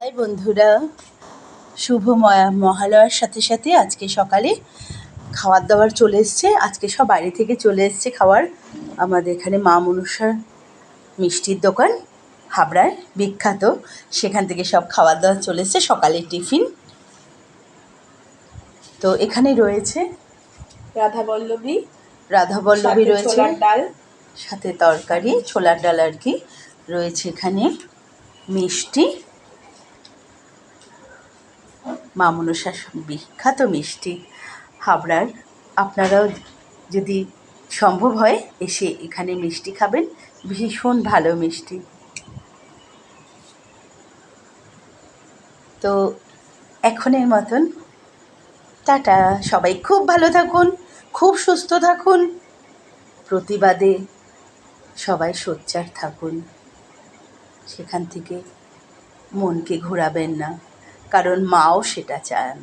High বন্ধুরা শুভ ময়া- মহালয়ার সাথে সাথে আজকে সকালে খাবার দাবার চলে এসছে। আজকে সব বাইরে থেকে চলে এসছে খাবার। আমাদের এখানে মা মনসার মিষ্টির দোকান হাবড়ায় বিখ্যাত। সেখান থেকে সব খাবার দাবার চলে এসছে সকালের টিফিন। তো এখানে রয়েছে রাধা বল্লভী রাধাবল্লভী সাথে রয়েছে। ডাল। সাথে তরকারি ছোলার ডাল আর কি। রয়েছে এখানে মিষ্টি। মা মনসার বিখ্যাত মিষ্টি। হাবড়ার আপনারাও যদি সম্ভব হয় এসে এখানে মিষ্টি খাবেন, ভীষণ ভালো মিষ্টি। তো এখনের মতন টাটা, সবাই খুব ভালো থাকুন, খুব সুস্থ থাকুন, প্রতিবাদে সবাই সোচ্চার থাকুন। সেখান থেকে মনকে ঘোরাবেন না। কারণ মাও সেটা চান